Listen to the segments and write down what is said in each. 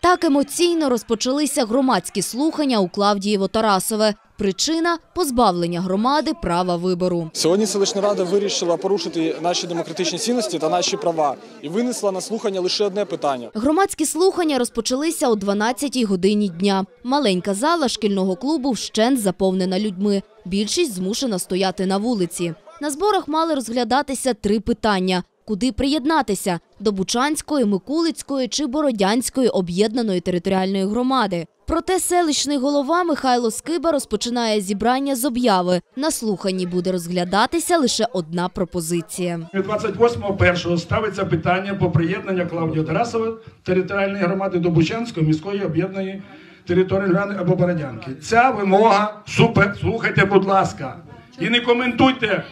Так емоційно розпочалися громадські слухання у Клавдієво-Тарасове. Причина позбавлення громади права вибору. Сьогодні селищна рада вирішила порушити наші демократичні цінності та наші права і винесла на слухання лише одне питання. Громадські слухання розпочалися о 12-й годині дня. Маленька зала шкільного клубу вщент заповнена людьми. Більшість змушена стояти на вулиці. На зборах мали розглядатися три питання. Куди приєднатися – до Бучанської, Микулицької чи Бородянської об'єднаної територіальної громади. Проте селищний голова Михайло Скиба розпочинає зібрання з обяви. На слуханні буде розглядатися лише одна пропозиція. 28.01 ставиться питання по приєднанню Клавдії Тарасова територіальної громади до Бучанської міської об'єднаної громади або Бородянки. Ця вимога супер. Слухайте, будь ласка, і не коментуйте.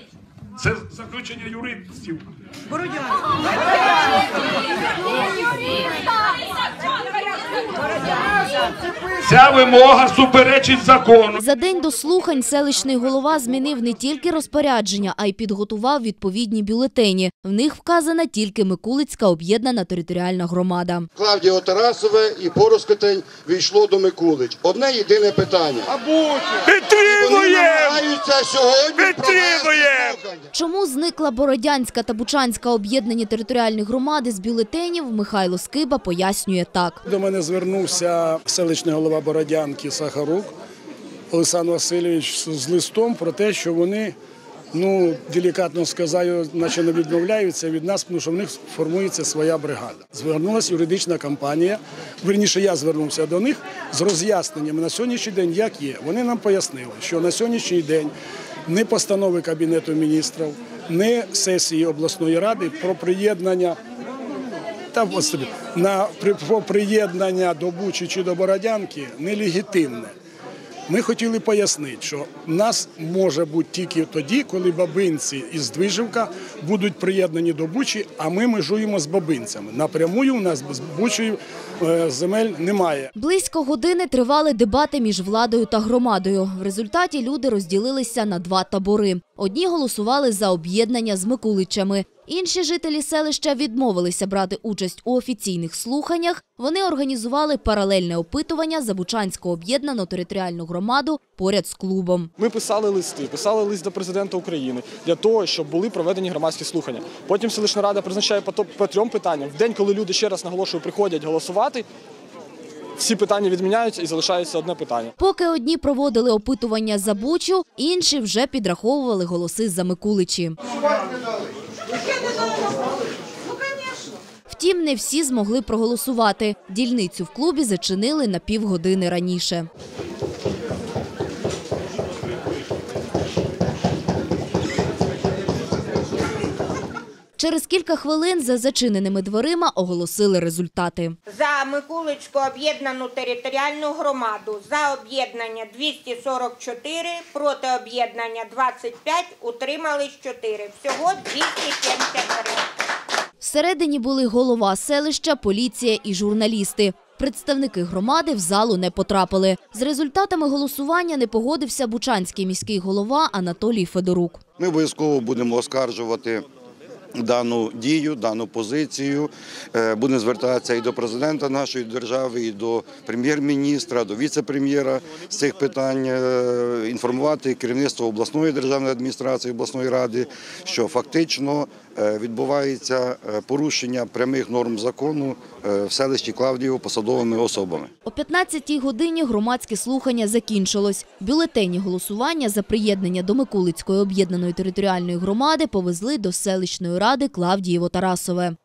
Це заключення юристів. Ця вимога суперечить закону. За день до слухань селищний голова змінив не тільки розпорядження, а й підготував відповідні бюлетені. В них вказана тільки Микулицька об'єднана територіальна громада. Клавдіо Тарасове і Порускотень війшло до Микулич. Одне єдине питання. Вони сьогодні. Чому зникла Бородянська та Бучанська об'єднані територіальні громади з бюлетенів, Михайло Скиба пояснює так. До мене звернувся селищний голова Бородянки Сахарук Олександр Васильович з листом про те, що вони, ну делікатно сказаю, наче не відмовляються від нас, тому що в них формується своя бригада. Звернулася юридична компанія. Верніше, я звернувся до них з роз'ясненнями на сьогоднішній день, як є. Вони нам пояснили, що на сьогоднішній день не постанови Кабінету міністрів, не сесії обласної ради про приєднання та ось собі, на приєднання до Бучі чи до Бородянки нелегітимне. Ми хотіли пояснити, що нас може бути тільки тоді, коли бабинці із Движівка будуть приєднані до Бучі, а ми межуємо з бабинцями. Напрямую у нас з Бучею е, земель немає. Близько години тривали дебати між владою та громадою. В результаті люди розділилися на два табори. Одні голосували за об'єднання з Микуличами. Інші жителі селища відмовилися брати участь у офіційних слуханнях. Вони організували паралельне опитування за Бучанську об'єднану територіальну громаду поряд з клубом. Ми писали листи, писали лист до президента України для того, щоб були проведені громадські слухання. Потім селищна рада призначає по, трьом питанням. В день, коли люди ще раз наголошую, приходять голосувати, всі питання відміняються і залишається одне питання. Поки одні проводили опитування за Бучу, інші вже підраховували голоси за Микуличі. Втім, не всі змогли проголосувати. Дільницю в клубі зачинили на півгодини раніше. Через кілька хвилин за зачиненими дверима оголосили результати. За Микулицьку об'єднану територіальну громаду за об'єднання 244, проти об'єднання 25, утримались 4. Всього 273. Всередині були голова селища, поліція і журналісти. Представники громади в залу не потрапили. З результатами голосування не погодився бучанський міський голова Анатолій Федорук. Ми обов'язково будемо оскаржувати дану дію, дану позицію. Е, Будемо звертатися і до президента нашої держави, і до прем'єр-міністра, до віце-прем'єра з цих питань, е, інформувати керівництво обласної державної адміністрації, обласної ради, що фактично е, відбувається порушення прямих норм закону в селищі Клавдієво посадовими особами. О 15-й годині громадське слухання закінчилось. Бюлетені голосування за приєднання до Микулицької об'єднаної територіальної громади повезли до селищної ради Клавдієво-Тарасове.